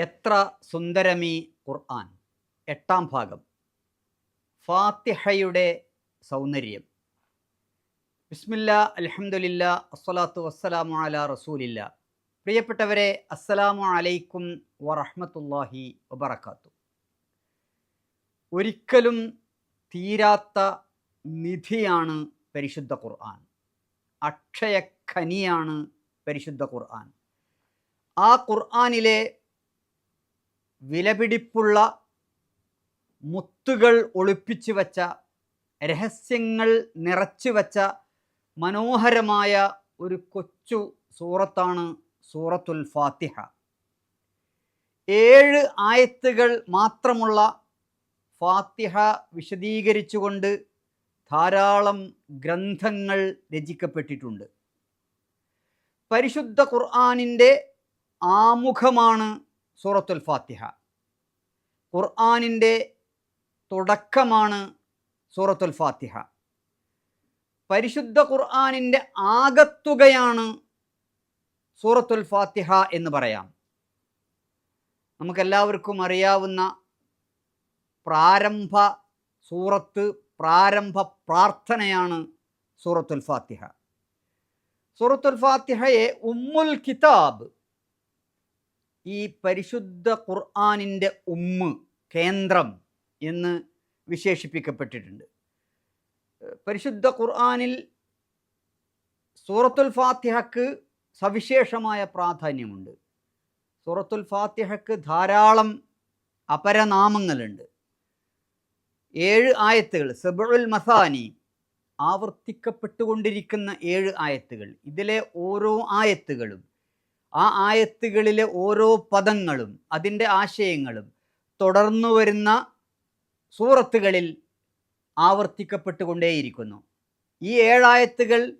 എത്ര സുന്ദരമീ ഖുർആൻ? എട്ടാം ഭാഗം. ഫാത്തിഹയുടെ സൗന്ദര്യം. ബിസ്മില്ല അലഹമുല്ല അസ്സലാത്തു വസ്സലാമു അല റസൂലില്ല. പ്രിയപ്പെട്ടവരെ അസ്സലാമു അലൈക്കും വറഹമത്തല്ലാഹി വബറക്കാത്തു ഒരിക്കലും തീരാത്ത നിധിയാണ് പരിശുദ്ധ ഖുർആൻ. അക്ഷയഖനിയാണ് പരിശുദ്ധ ഖുർആൻ. ആ ഖുർആനിലെ വിലപിടിപ്പുള്ള മുത്തുകൾ ഒളിപ്പിച്ചു വച്ച രഹസ്യങ്ങൾ നിറച്ചു വച്ച മനോഹരമായ ഒരു കൊച്ചു സൂറത്താണ് സൂറത്തുൽ ഫാത്തിഹ. ഏഴ് ആയത്തുകൾ മാത്രമുള്ള ഫാത്തിഹ വിശദീകരിച്ചുകൊണ്ട് ധാരാളം ഗ്രന്ഥങ്ങൾ രചിക്കപ്പെട്ടിട്ടുണ്ട്. പരിശുദ്ധ ഖുർആാനിന്റെ ആമുഖമാണ് സൂറത്തുൽ ഫാത്തിഹ. ഖുർആാനിന്റെ തുടക്കമാണ് സൂറത്തുൽ ഫാത്തിഹ. പരിശുദ്ധ ഖുർആാനിന്റെ ആകത്തുകയാണ് സൂറത്തുൽ ഫാത്തിഹ എന്ന് പറയാം. നമുക്കെല്ലാവർക്കും അറിയാവുന്ന പ്രാരംഭ സൂറത്ത് പ്രാരംഭ പ്രാർത്ഥനയാണ് സൂറത്തുൽ ഫാത്തിഹ. സൂറത്തുൽ ഫാത്തിഹയെ ഉമ്മുൽ കിതാബ് ഈ പരിശുദ്ധ ഖുർആാനിന്റെ ഉമ്മ കേന്ദ്രം എന്ന് വിശേഷിപ്പിക്കപ്പെട്ടിട്ടുണ്ട്. പരിശുദ്ധ ഖുർആാനിൽ സൂറത്തുൽ ഫാത്തിഹക്ക് സവിശേഷമായ പ്രാധാന്യമുണ്ട്. സൂറത്തുൽ ഫാത്തിഹക്ക് ധാരാളം അപരനാമങ്ങളുണ്ട്. ഏഴ് ആയത്തുകൾ സബുൽ മസാനി ആവർത്തിക്കപ്പെട്ടുകൊണ്ടിരിക്കുന്ന ഏഴ് ആയത്തുകൾ. ഇതിലെ ഓരോ ആയത്തുകളും ആ ആയത്തുകളിലെ ഓരോ പദങ്ങളും അതിന്റെ ആശയങ്ങളും തുടർന്നു വരുന്ന സൂറത്തുകളിൽ ആവർത്തിക്കപ്പെട്ടുകൊണ്ടേയിരിക്കുന്നു. ഈ ഏഴായത്തുകൾ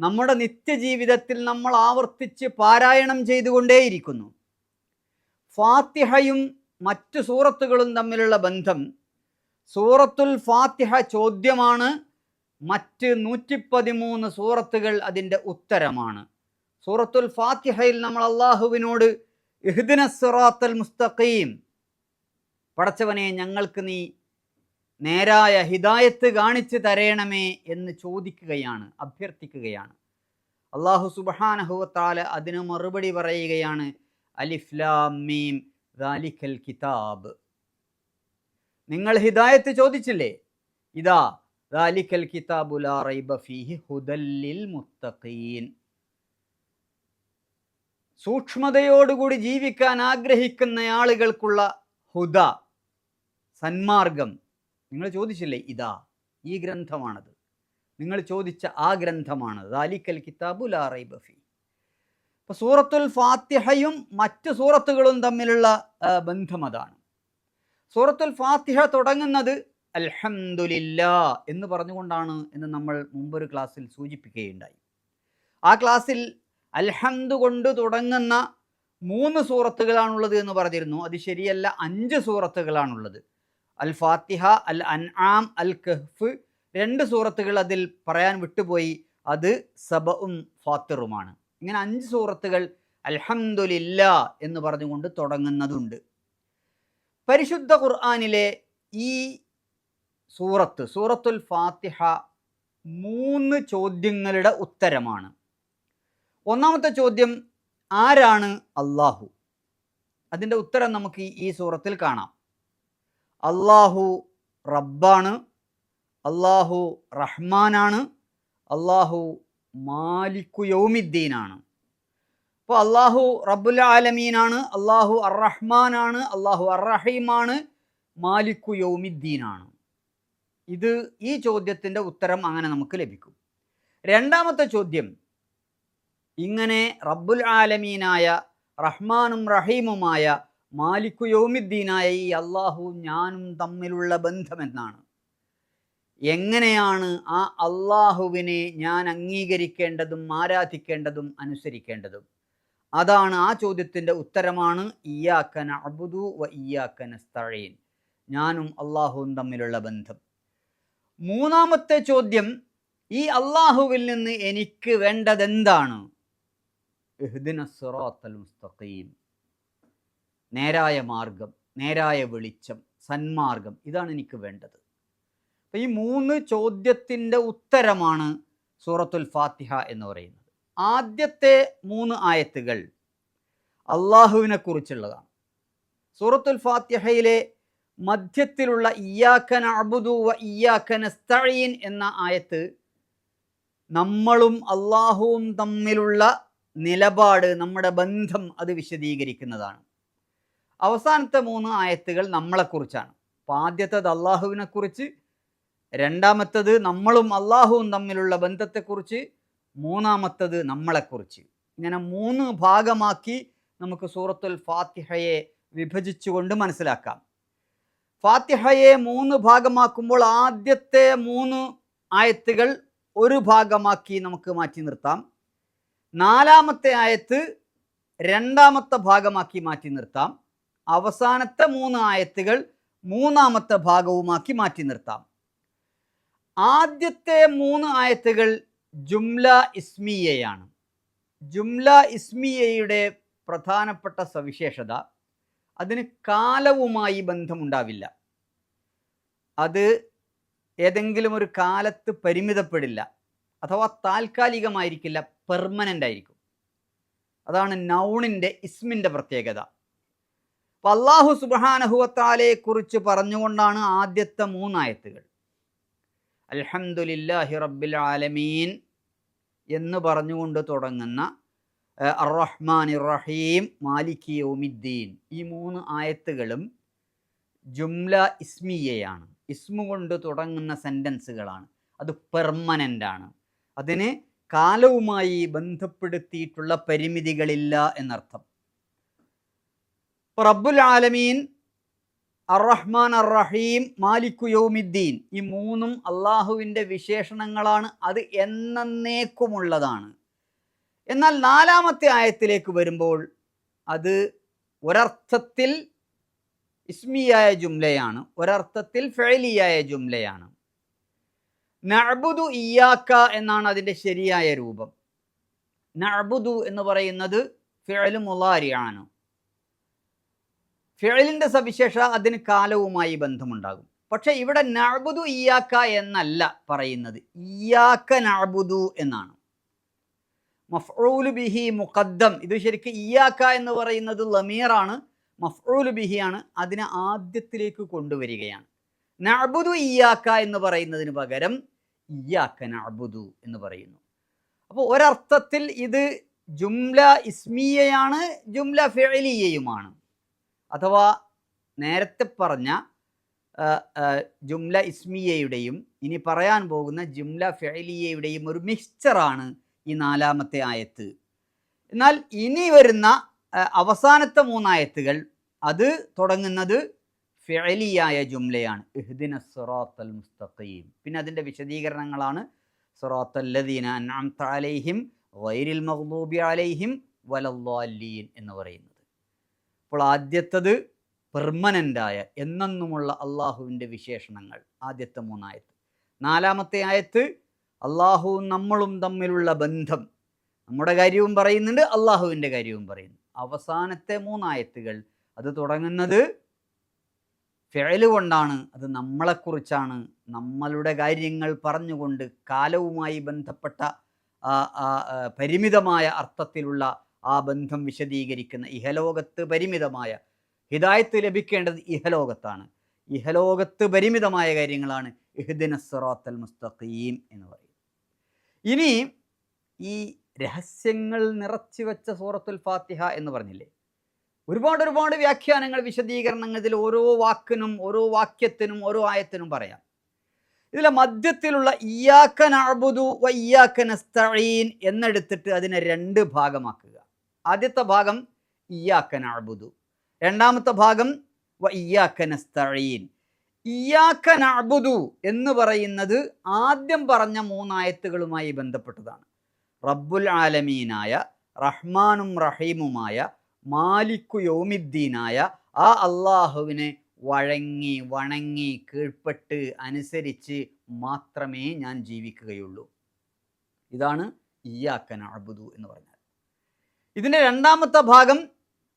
നമ്മുടെ നിത്യജീവിതത്തിൽ നമ്മൾ ആവർത്തിച്ച് പാരായണം ചെയ്തുകൊണ്ടേയിരിക്കുന്നു. ഫാത്തിഹയും മറ്റു സൂറത്തുകളും തമ്മിലുള്ള ബന്ധം സൂറത്തുൽ ഫാത്തിഹ ചോദ്യമാണ് മറ്റ് നൂറ്റി പതിമൂന്ന് സൂറത്തുകൾ അതിന്റെ ഉത്തരമാണ്. സൂറത്തുൽ ഫാത്തിഹയിൽ നമ്മൾ അള്ളാഹുവിനോട് ഇഹ്ദിന സിറാത്തൽ മുസ്തഖീം. പടച്ചവനെ ഞങ്ങൾക്ക് നീ നേരായ ഹിദായത്ത് കാണിച്ചു തരയണമേ എന്ന് ചോദിക്കുകയാണ് അഭ്യർത്ഥിക്കുകയാണ്. അള്ളാഹു സുബഹാനഹുവത്താല അതിന് മറുപടി പറയുകയാണ് അലിഫ്ലാമീം ദാലിക്കൽ കിതാബ്. നിങ്ങൾ ഹിദായത്ത് ചോദിച്ചില്ലേ? ഇതാ ദാലിഖൽ കിതാബുലാ റൈബ ഫീഹി ഹുദല്ലിൽ മുത്തഖീൻ. സൂക്ഷ്മതയോടുകൂടി ജീവിക്കാൻ ആഗ്രഹിക്കുന്ന ആളുകൾക്കുള്ള ഹുദ സന്മാർഗം. നിങ്ങൾ ചോദിച്ചില്ലേ ഇതാ ഈ ഗ്രന്ഥമാണത്? നിങ്ങൾ ചോദിച്ച ആ ഗ്രന്ഥമാണ് ദാലിക്കൽ കിതാബുൽ ലാ റൈബ ഫീ. അപ്പോൾ സൂറത്തുൽ ഫാത്തിഹയും മറ്റ് സൂറത്തുകളും തമ്മിലുള്ള ബന്ധം അതാണ്. സൂറത്തുൽ ഫാത്തിഹ തുടങ്ങുന്നത് അൽഹംദുലില്ലാ എന്ന് പറഞ്ഞുകൊണ്ടാണ് എന്ന് നമ്മൾ മുമ്പൊരു ക്ലാസ്സിൽ സൂചിപ്പിക്കുകയുണ്ടായി. ആ ക്ലാസ്സിൽ അൽഹംദു കൊണ്ട് തുടങ്ങുന്ന മൂന്ന് സൂറത്തുകളാണുള്ളത് എന്ന് പറഞ്ഞിരുന്നു. അത് ശരിയല്ല അഞ്ച് സൂറത്തുകളാണുള്ളത്. അൽ ഫാത്തിഹ അൽ അൻആം അൽ കഹ്ഫ് രണ്ട് സൂറത്തുകൾ അതിൽ പറയാൻ വിട്ടുപോയി. അത് സബഉം ഫാത്തിറുമാണ്. ഇങ്ങനെ അഞ്ച് സൂറത്തുകൾ അൽഹംദുലില്ല എന്ന് പറഞ്ഞുകൊണ്ട് തുടങ്ങുന്നതുണ്ട്. പരിശുദ്ധ ഖുർആാനിലെ ഈ സൂറത്ത് സൂറത്തുൽ ഫാത്തിഹ മൂന്ന് ചോദ്യങ്ങളുടെ ഉത്തരമാണ്. ഒന്നാമത്തെ ചോദ്യം ആരാണ് അള്ളാഹു അതിന്റെ ഉത്തരം നമുക്ക് ഈ സൂറത്തിൽ കാണാം. അള്ളാഹു റബ്ബാണ് അള്ളാഹു റഹ്മാനാണ് അള്ളാഹു മാലിക്കു യൗമിദ്ദീനാണ്. അപ്പോൾ അള്ളാഹു റബ്ബുൽ ആലമീനാണ് അള്ളാഹു അറഹ്മാനാണ് റഹ്മാനാണ് അള്ളാഹു അറഹീമാണ് റഹീമാണ് മാലിക്കു യൗമിദ്ദീനാണ്. ഇത് ഈ ചോദ്യത്തിന്റെ ഉത്തരം അങ്ങനെ നമുക്ക് ലഭിക്കും. രണ്ടാമത്തെ ചോദ്യം ഇങ്ങനെ റബ്ബുൽ ആലമീനായ റഹ്മാനും റഹീമുമായ മാലിക്കു യോമിദ്ദീനായ ഈ അള്ളാഹു ഞാനും തമ്മിലുള്ള ബന്ധമെന്നാണ്. എങ്ങനെയാണ് ആ അള്ളാഹുവിനെ ഞാൻ അംഗീകരിക്കേണ്ടതും ആരാധിക്കേണ്ടതും അനുസരിക്കേണ്ടതും? അതാണ് ആ ചോദ്യത്തിന്റെ ഉത്തരമാണ്. ഇയാക്കന അബുദു വ ഇയാക്കന സ്തഴീൻ ഞാനും അള്ളാഹുവും തമ്മിലുള്ള ബന്ധം. മൂന്നാമത്തെ ചോദ്യം ഈ അള്ളാഹുവിൽ നിന്ന് എനിക്ക് വേണ്ടതെന്താണ്? ഇഹ്ദിന സിറാത്തൽ മുസ്തഖീം. നേരായ മാർഗം നേരായ വെളിച്ചം സന്മാർഗം ഇതാണ് എനിക്ക് വേണ്ടത്. അപ്പം ഈ മൂന്ന് ചോദ്യത്തിന്റെ ഉത്തരമാണ് സൂറത്തുൽ ഫാത്തിഹ എന്ന് പറയുന്നത്. ആദ്യത്തെ മൂന്ന് ആയത്തുകൾ അള്ളാഹുവിനെ കുറിച്ചുള്ളതാണ്. സൂറത്തുൽ ഫാത്തിഹയിലെ മധ്യത്തിലുള്ള ഇയാക്കൻ അബുദു വ ഇയാക്കൻ എന്ന ആയത്ത് നമ്മളും അള്ളാഹുവും തമ്മിലുള്ള നിലപാട് നമ്മുടെ ബന്ധം അത് വിശദീകരിക്കുന്നതാണ്. അവസാനത്തെ മൂന്ന് ആയത്തുകൾ നമ്മളെക്കുറിച്ചാണ്. അപ്പോൾ ആദ്യത്തത് അള്ളാഹുവിനെക്കുറിച്ച് രണ്ടാമത്തത് നമ്മളും അള്ളാഹുവും തമ്മിലുള്ള ബന്ധത്തെക്കുറിച്ച് മൂന്നാമത്തത് നമ്മളെക്കുറിച്ച്. ഇങ്ങനെ മൂന്ന് ഭാഗമാക്കി നമുക്ക് സൂറത്തുൽ ഫാത്തിഹയെ വിഭജിച്ചുകൊണ്ട് മനസ്സിലാക്കാം. ഫാത്തിഹയെ മൂന്ന് ഭാഗമാക്കുമ്പോൾ ആദ്യത്തെ മൂന്ന് ആയത്തുകൾ ഒരു ഭാഗമാക്കി നമുക്ക് മാറ്റി നിർത്താം. നാലാമത്തെ ആയത്ത് രണ്ടാമത്തെ ഭാഗമാക്കി മാറ്റി നിർത്താം. അവസാനത്തെ മൂന്ന് ആയത്തുകൾ മൂന്നാമത്തെ ഭാഗവുമാക്കി മാറ്റി നിർത്താം. ആദ്യത്തെ മൂന്ന് ആയത്തുകൾ ജുംല ഇസ്മിയയാണ്. ജുംല ഇസ്മിയയുടെ പ്രധാനപ്പെട്ട സവിശേഷത അതിന് കാലവുമായി ബന്ധമുണ്ടാവില്ല. അത് ഏതെങ്കിലും ഒരു കാലത്ത് പരിമിതപ്പെടില്ല. അഥവാ താൽക്കാലികമായിരിക്കില്ല പെർമനന്റ് ആയിരിക്കും. അതാണ് നൗണിന്റെ ഇസ്മിന്റെ പ്രത്യേകത. അപ്പം അള്ളാഹു സുബാനഹുവത്താലെ കുറിച്ച് പറഞ്ഞുകൊണ്ടാണ് ആദ്യത്തെ മൂന്നായത്തുകൾ. അൽഹംദുലില്ലാഹി റബ്ബിൽ ആലമീൻ എന്ന് പറഞ്ഞുകൊണ്ട് തുടങ്ങുന്ന അറഹ്മാൻ ഇറഹീം മാലിക് യൗമിദ്ദീൻ. ഈ മൂന്ന് ആയത്തുകളും ജുംല ഇസ്മിയയാണ്. ഇസ്മു കൊണ്ട് തുടങ്ങുന്ന സെന്റൻസുകളാണ് അത് പെർമനന്റ് ആണ്. അതിന് കാലവുമായി ബന്ധപ്പെടുത്തിയിട്ടുള്ള പരിമിതികളില്ല എന്നർത്ഥം. റബ്ബുൽ ആലമീൻ അറഹ്മാൻ അറഹീം മാലിക്കു യൗമിദ്ദീൻ ഈ മൂന്നും അള്ളാഹുവിന്റെ വിശേഷണങ്ങളാണ്. അത് എന്നേക്കുമുള്ളതാണ് എന്നാൽ നാലാമത്തെ ആയത്തിലേക്ക് വരുമ്പോൾ അത് ഒരർത്ഥത്തിൽ ഇസ്മിയായ ജുംലയാണ് ഒരർത്ഥത്തിൽ ഫെലിയായ ജുംലയാണ്. നഅബുദു ഇയാക്ക എന്നാണ് അതിന്റെ ശരിയായ രൂപം. നഅബുദു എന്ന് പറയുന്നത് ഫിഅൽ മുലാരിയാണ് ഫിഅലിന്റെ സവിശേഷ അതിന് കാലവുമായി ബന്ധമുണ്ടാകും. പക്ഷെ ഇവിടെ നഅബുദു ഇയാക്ക എന്നല്ല പറയുന്നത്. ഇയാക്ക നഅബുദു എന്നാണ്. മഫ്ഊലു ബിഹി മുഖദ്ദം. ഇത് ശരിക്കും ഇയാക്ക എന്ന് പറയുന്നത് ലമീറാണ്. മഫ്ഊലു ബിഹിയാണ്. അതിനെ ആദ്യത്തിലേക്ക് കൊണ്ടുവരികയാണ്. നഅബുദു ഇയാക്ക എന്ന് പറയുന്നതിന് പകരം ഇയാക്ക നഅബുദു എന്ന് പറയുന്നു. അപ്പോൾ ഒരർത്ഥത്തിൽ ഇത് ജുംല ഇസ്മിയയാണ് ജുംല ഫെലിയയുമാണ് അഥവാ നേരത്തെ പറഞ്ഞ ജുംല ഇസ്മിയയുടെയും ഇനി പറയാൻ പോകുന്ന ജുംല ഫെലിയയുടെയും ഒരു മിക്സ്ചറാണ് ഈ നാലാമത്തെ ആയത്ത്. എന്നാൽ ഇനി വരുന്ന അവസാനത്തെ മൂന്നായത്തുകൾ അത് തുടങ്ങുന്നത് ഫിഅലിയായ ജുംലയാണ്. ഇഹ്ദിന സിറാത്തൽ മുസ്തഖീം. പിന്നെ അതിന്റെ വിശദീകരണങ്ങളാണ്. സിറാത്തല്ലദീന അൻഅംത അലൈഹിം വൈരിൽ മഗ്ദൂബി അലൈഹിം വലല്ലാലീൻ എന്ന് പറയുന്നത്. അപ്പോൾ ആദ്യത്തത് പെർമനന്റായ എന്നെന്നുമുള്ള അള്ളാഹുവിന്റെ വിശേഷണങ്ങൾ. ആദ്യത്തെ മൂന്നായത്ത്. നാലാമത്തെ ആയത്ത് അള്ളാഹുവും നമ്മളും തമ്മിലുള്ള ബന്ധം. നമ്മുടെ കാര്യവും പറയുന്നുണ്ട് അള്ളാഹുവിന്റെ കാര്യവും പറയുന്നു. അവസാനത്തെ മൂന്നായത്തുകൾ അത് തുടങ്ങുന്നത് ഫിഴൽ കൊണ്ടാണ് അത് നമ്മളെക്കുറിച്ചാണ് നമ്മളുടെ കാര്യങ്ങൾ പറഞ്ഞുകൊണ്ട് കാലവുമായി ബന്ധപ്പെട്ട പരിമിതമായ അർത്ഥത്തിലുള്ള ആ ബന്ധം വിശദീകരിക്കുന്ന ഇഹലോകത്ത് പരിമിതമായ ഹിതായത്ത് ലഭിക്കേണ്ടത് ഇഹലോകത്താണ്. ഇഹലോകത്ത് പരിമിതമായ കാര്യങ്ങളാണ് ഇഹ്ദിന സിറാത്തൽ മുസ്തഖീം എന്ന് പറയും ഇനി ഈ രഹസ്യങ്ങൾ നിറച്ചു വെച്ച സൂറത്തുൽ ഫാത്തിഹ എന്ന് പറഞ്ഞില്ലേ ഒരുപാട് ഒരുപാട് വ്യാഖ്യാനങ്ങൾ വിശദീകരണങ്ങൾ ഇതിൽ ഓരോ വാക്കിനും ഓരോ വാക്യത്തിനും ഓരോ ആയത്തിനും പറയാം. ഇതിലെ മധ്യത്തിലുള്ള ഇയാക്കൻ അബുദു വയ്യാക്കൻ അസ്തഴീൻ എന്നെടുത്തിട്ട് അതിനെ രണ്ട് ഭാഗമാക്കുക. ആദ്യത്തെ ഭാഗം ഇയാക്കൻ അബുദു രണ്ടാമത്തെ ഭാഗം വയ്യാക്കൻ അസ്തഴീൻ ഇയാക്കൻ അബുദു എന്ന് പറയുന്നത് ആദ്യം പറഞ്ഞ മൂന്നായത്തുകളുമായി ബന്ധപ്പെട്ടതാണ്. റബ്ബുൽ ആലമീനായ റഹ്മാനും റഹീമുമായ മാലിക്കു യൗമിദ്ദീനായ ആ അള്ളാഹുവിനെ വഴങ്ങി വണങ്ങി കീഴ്പ്പെട്ട് അനുസരിച്ച് മാത്രമേ ഞാൻ ജീവിക്കുകയുള്ളൂ. ഇതാണ് ഇയാക്കൻ അബുദു എന്ന് പറഞ്ഞാൽ. ഇതിന്റെ രണ്ടാമത്തെ ഭാഗം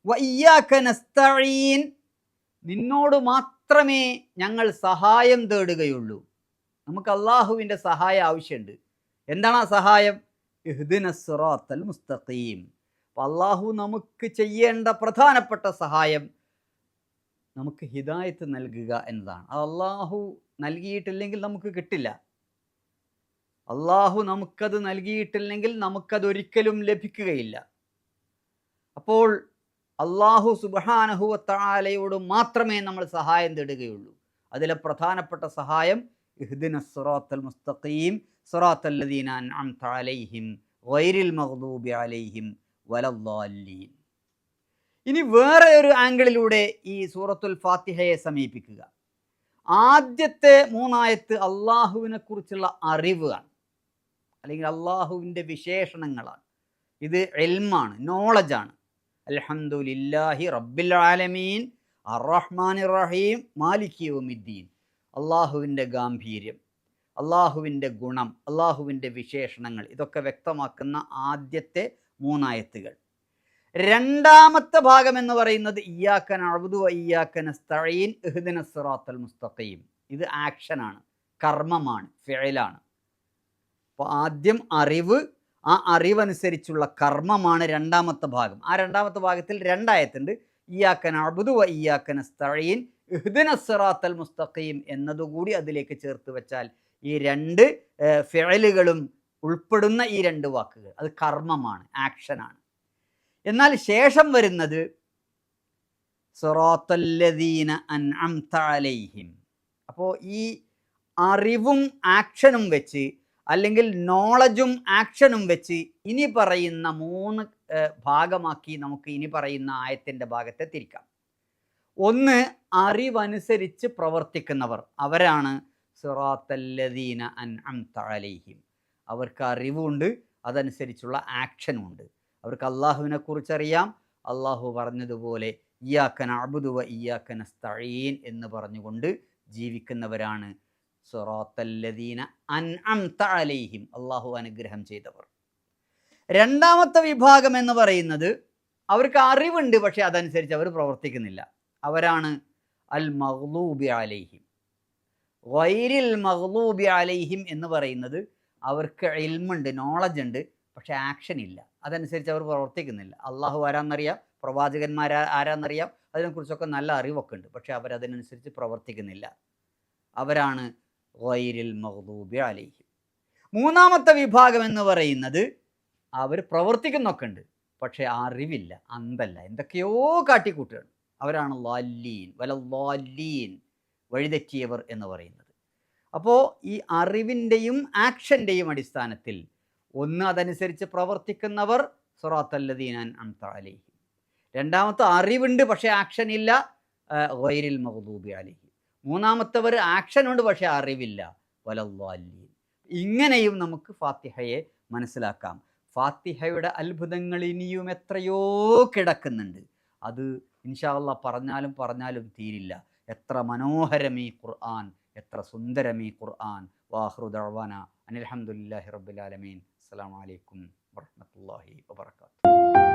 വയ്യാക്കനസ്തഴീൻ നിന്നോട് മാത്രമേ ഞങ്ങൾ സഹായം തേടുകയുള്ളൂ. നമുക്ക് അള്ളാഹുവിന്റെ സഹായം ആവശ്യമുണ്ട്. എന്താണ് ആ സഹായം? ഇഹ്ദിനസ്റാത്തൽ മുസ്തഖീം. അപ്പം അള്ളാഹു നമുക്ക് ചെയ്യേണ്ട പ്രധാനപ്പെട്ട സഹായം നമുക്ക് ഹിദായത്ത് നൽകുക എന്നതാണ്. അത് അള്ളാഹു നൽകിയിട്ടില്ലെങ്കിൽ നമുക്ക് കിട്ടില്ല. അള്ളാഹു നമുക്കത് നൽകിയിട്ടില്ലെങ്കിൽ നമുക്കതൊരിക്കലും ലഭിക്കുകയില്ല. അപ്പോൾ അള്ളാഹു സുബാനഹുവത്താലയോട് മാത്രമേ നമ്മൾ സഹായം തേടുകയുള്ളൂ. അതിലെ പ്രധാനപ്പെട്ട സഹായം ഇഹ്ദിന സുറാത്തൽ മുസ്തഖീം സുറാത്തല്ലദീന അൻഅംത അലൈഹിം വൈരിൽ മഗ്ദൂബി അലൈഹിം വലദ്ദാല്ലീൻ ഇനി വേറെ ഒരു ആംഗിളിലൂടെ ഈ സൂറത്തുൽ ഫാത്തിഹയെ സമീപിക്കുക. ആദ്യത്തെ മൂന്നായത്ത് അള്ളാഹുവിനെ കുറിച്ചുള്ള അറിവാണ്. അല്ലെങ്കിൽ അള്ളാഹുവിന്റെ വിശേഷണങ്ങളാണ്. ഇത് എൽമാണ് നോളജാണ് അൽഹംദുലില്ലാഹി റബ്ബിൽ ആലമീൻ അറഹ്മാൻ റഹീം മാലിക് യൗമിദ്ദീൻ. അള്ളാഹുവിന്റെ ഗാംഭീര്യം അള്ളാഹുവിന്റെ ഗുണം അള്ളാഹുവിന്റെ വിശേഷണങ്ങൾ ഇതൊക്കെ വ്യക്തമാക്കുന്ന ആദ്യത്തെ മൂന്നായത്തുകൾ. രണ്ടാമത്തെ ഭാഗം എന്ന് പറയുന്നത് ഇയാക്കൻ അഴുതു ഇയാക്കൻ സ്തഴീൻ ഇഹ്ദിന സിറാത്തൽ മുസ്തഖീം. ഇത് ആക്ഷനാണ് കർമ്മമാണ്. ഫിഴലാണ് അപ്പോൾ ആദ്യം അറിവ് ആ അറിവനുസരിച്ചുള്ള കർമ്മമാണ് രണ്ടാമത്തെ ഭാഗം. ആ രണ്ടാമത്തെ ഭാഗത്തിൽ രണ്ടായത്തുണ്ട്. ഇയാക്കൻ അഴുതു ഇയാക്കൻ സ്തഴീൻ ഇഹ്ദിന സിറാത്തൽ മുസ്തഖീം എന്നതുകൂടി അതിലേക്ക് ചേർത്ത് വെച്ചാൽ ഈ രണ്ട് ഫിഴലുകളും ഉൾപ്പെടുന്ന ഈ രണ്ട് വാക്കുകൾ. അത് കർമ്മമാണ് ആക്ഷനാണ് എന്നാൽ ശേഷം വരുന്നത് സിറാത്തല്ലദീന അപ്പോൾ ഈ അറിവും ആക്ഷനും വെച്ച് അല്ലെങ്കിൽ നോളജും ആക്ഷനും വെച്ച് ഇനി പറയുന്ന മൂന്ന് ഭാഗമാക്കി നമുക്ക് ഇനി പറയുന്ന ആയത്തിന്റെ ഭാഗത്തെ തിരിക്കാം. ഒന്ന് അറിവനുസരിച്ച് പ്രവർത്തിക്കുന്നവർ. അവരാണ് സിറാത്തല്ലദീന അൻ അലൈഹിം. അവർക്ക് അറിവുണ്ട് അതനുസരിച്ചുള്ള ആക്ഷനും ഉണ്ട് അവർക്ക് അള്ളാഹുവിനെ കുറിച്ചറിയാം അള്ളാഹു പറഞ്ഞതുപോലെ ഇയാക്കൻ അബുദുവ ഇയാക്കൻ സ്തഴീൻ എന്ന് പറഞ്ഞുകൊണ്ട് ജീവിക്കുന്നവരാണ്. സൊറോത്തല്ലദീന അൻ അലൈഹിം അള്ളാഹു അനുഗ്രഹം ചെയ്തവർ. രണ്ടാമത്തെ വിഭാഗം എന്ന് പറയുന്നത് അവർക്ക് അറിവുണ്ട് പക്ഷെ അതനുസരിച്ച് അവർ പ്രവർത്തിക്കുന്നില്ല. അവരാണ് അൽ മഹ്ലൂബി അലൈഹിം. വൈരിൽ മഹ്ലൂബി അലൈഹിം എന്ന് പറയുന്നത് അവർക്ക് ഇൽമുണ്ട് നോളജ് ഉണ്ട് പക്ഷെ ആക്ഷൻ ഇല്ല. അതനുസരിച്ച് അവർ പ്രവർത്തിക്കുന്നില്ല. അള്ളാഹു ആരാന്നറിയാം പ്രവാചകന്മാർ ആരാന്നറിയാം അതിനെക്കുറിച്ചൊക്കെ നല്ല അറിവൊക്കെ ഉണ്ട് പക്ഷെ അവരതിനനുസരിച്ച് പ്രവർത്തിക്കുന്നില്ല. അവരാണ് വൈരിൽ മഹദൂബി അലൈഹിം. മൂന്നാമത്തെ വിഭാഗം എന്ന് പറയുന്നത് അവർ പ്രവർത്തിക്കുന്നൊക്കെ ഉണ്ട് പക്ഷേ അറിവില്ല അന്തല്ല. എന്തൊക്കെയോ കാട്ടിക്കൂട്ടുകയാണ്. അവരാണ് ലാല്ലീൻ വല ലാല്ലീൻ വഴിതെറ്റിയവർ എന്ന് പറയുന്നത്. അപ്പോൾ ഈ അറിവിന്റെയും ആക്ഷന്റെയും അടിസ്ഥാനത്തിൽ ഒന്ന് അതനുസരിച്ച് പ്രവർത്തിക്കുന്നവർ സൊറാത്തല്ലദീനാൻ അംത അലൈഹി. രണ്ടാമത്തെ അറിവുണ്ട് പക്ഷേ ആക്ഷൻ ഇല്ല വൈരിൽ മഹദൂബി അലൈഹി. മൂന്നാമത്തവർ ആക്ഷൻ ഉണ്ട് പക്ഷേ അറിവില്ല. വലല്ലാലീൻ. ഇങ്ങനെയും നമുക്ക് ഫാത്തിഹയെ മനസ്സിലാക്കാം. ഫാത്തിഹയുടെ അത്ഭുതങ്ങൾ ഇനിയും എത്രയോ കിടക്കുന്നുണ്ട്. അത് ഇൻഷാല്ല പറഞ്ഞാലും പറഞ്ഞാലും തീരില്ല. എത്ര മനോഹരം ഈ ഖുർആൻ എത്ര ഈ ഖുർആൻ. വാഹൃദവാന അനിൽഹമുല്ലാഹി റബ്ബുലാലമീൻ അസ്സാം വലൈക്കും വർഹമത്തല്ലാഹി വാബർക്കാത്തു